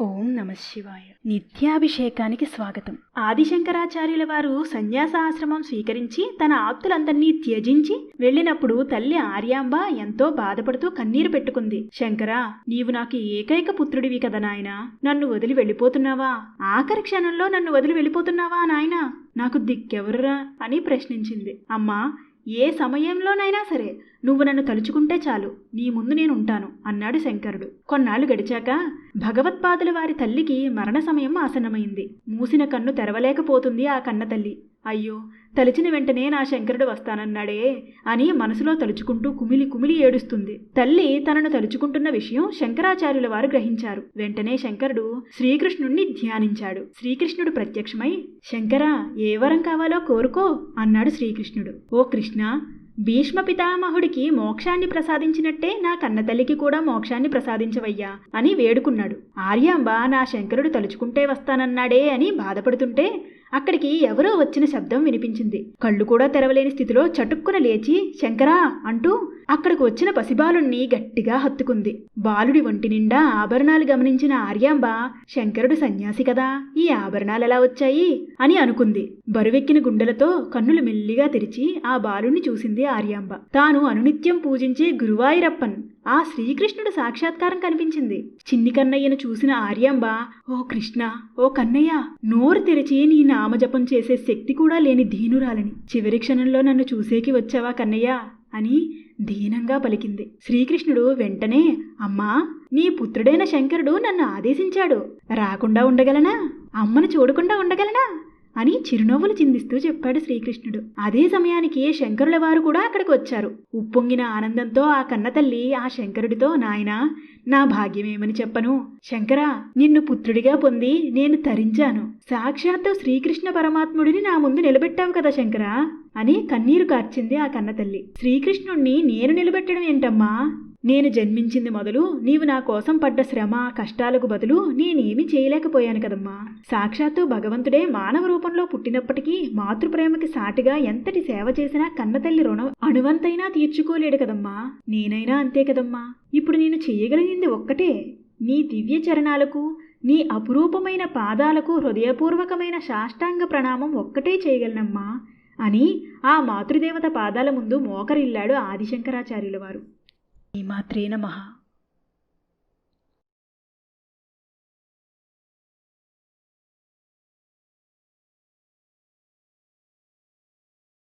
ఓం నమ శివాయ. నిత్యాభిషేకానికి స్వాగతం. ఆదిశంకరాచార్యుల వారు సన్యాసాశ్రమం స్వీకరించి తన ఆప్తులందరినీ త్యజించి వెళ్ళినప్పుడు తల్లి ఆర్యాంబ ఎంతో బాధపడుతూ కన్నీరు పెట్టుకుంది. శంకరా నీవు నాకు ఏకైక పుత్రుడివి కదా నాయనా. నన్ను వదిలి వెళ్ళిపోతున్నావా? ఆఖరి క్షణంలో నన్ను వదిలి వెళ్ళిపోతున్నావా నాయనా? నాకు దిక్కెవరురా? అని ప్రశ్నించింది. అమ్మా ఏ సమయంలోనైనా సరే నువ్వు నన్ను తలుచుకుంటే చాలు నీ ముందు నేను ఉంటాను అన్నాడు శంకరుడు. కొన్నాళ్ళు గడిచాక భగవత్పాదుల వారి తల్లికి మరణ సమయం ఆసన్నమైంది. మూసిన కన్ను తెరవలేకపోతుంది ఆ కన్న తల్లి. అయ్యో తలిచిన వెంటనే నా శంకరుడు వస్తానన్నాడే అని మనసులో తలుచుకుంటూ కుమిలి కుమిలి ఏడుస్తుంది. తల్లి తనను తలుచుకుంటున్న విషయం శంకరాచార్యుల వారు గ్రహించారు. వెంటనే శంకరుడు శ్రీకృష్ణుణ్ణి ధ్యానించాడు. శ్రీకృష్ణుడు ప్రత్యక్షమై శంకరా ఏ వరం కావాలో కోరుకో అన్నాడు శ్రీకృష్ణుడు. ఓ కృష్ణ భీష్మ పితామహుడికి మోక్షాన్ని ప్రసాదించినట్టే నా కన్నతల్లికి కూడా మోక్షాన్ని ప్రసాదించవయ్యా అని వేడుకున్నాడు. ఆర్యాంబ నా శంకరుడు తలుచుకుంటే వస్తానన్నాడే అని బాధపడుతుంటే అక్కడికి ఎవరో వచ్చిన శబ్దం వినిపించింది. కళ్ళు కూడా తెరవలేని స్థితిలో చటుక్కున లేచి శంకరా అంటూ అక్కడికి వచ్చిన పసిబాలుణ్ణి గట్టిగా హత్తుకుంది. బాలుడి ఒంటి నిండా ఆభరణాలు గమనించిన ఆర్యాంబ శంకరుడు సన్యాసి కదా ఈ ఆభరణాలు ఎలా వచ్చాయి? అని అనుకుంది. బరువెక్కిన గుండెలతో కన్నులు మెల్లిగా తెరిచి ఆ బాలుణ్ణి చూసింది ఆర్యాంబ. తాను అనునిత్యం పూజించే గురువాయిరప్పన్. ఆ శ్రీకృష్ణుడు సాక్షాత్కారం కనిపించింది. చిన్ని కన్నయ్యను చూసిన ఆర్యాంబ ఓ కృష్ణ ఓ కన్నయ్య నోరు తెరిచి నీ నామజపం చేసే శక్తి కూడా లేని దీనురాలని. చివరి క్షణంలో నన్ను చూసేకి వచ్చావా కన్నయ్య? అని దీనంగా పలికింది. శ్రీకృష్ణుడు వెంటనే అమ్మా నీ పుత్రుడైన శంకరుడు నన్ను ఆదేశించాడు. రాకుండా ఉండగలనా? అమ్మను చూడకుండా ఉండగలనా? అని చిరునవ్వులు చిందిస్తూ చెప్పాడు శ్రీకృష్ణుడు. అదే సమయానికి శంకరుల వారు కూడా అక్కడికి వచ్చారు. ఉప్పొంగిన ఆనందంతో ఆ కన్నతల్లి ఆ శంకరుడితో నాయనా నా భాగ్యమేమని చెప్పను. శంకరా నిన్ను పుత్రుడిగా పొంది నేను తరించాను. సాక్షాత్తు శ్రీకృష్ణ పరమాత్ముడిని నా ముందు నిలబెట్టావు కదా శంకరా అని కన్నీరు కార్చింది ఆ కన్నతల్లి శ్రీకృష్ణుణ్ణి నేను నిలబెట్టడం ఏంటమ్మా? నేను జన్మించింది మొదలు నీవు నా కోసం పడ్డ శ్రమ కష్టాలకు బదులు నేనేమీ చేయలేకపోయాను కదమ్మా. సాక్షాత్తు భగవంతుడే మానవ రూపంలో పుట్టినప్పటికీ మాతృప్రేమకి సాటిగా ఎంతటి సేవ చేసినా కన్నతల్లి రుణం అణువంతైనా తీర్చుకోలేడు కదమ్మా. నేనైనా అంతే కదమ్మా. ఇప్పుడు నేను చేయగలిగింది ఒక్కటే. నీ దివ్య చరణాలకు నీ అపురూపమైన పాదాలకు హృదయపూర్వకమైన సాష్టాంగ ప్రణామం ఒక్కటే చేయగలనమ్మా. అని ఆ మాతృదేవత పాదాల ముందు మోకరిల్లాడు ఆదిశంకరాచార్యుల వారు ఈ మాత్రే నమః.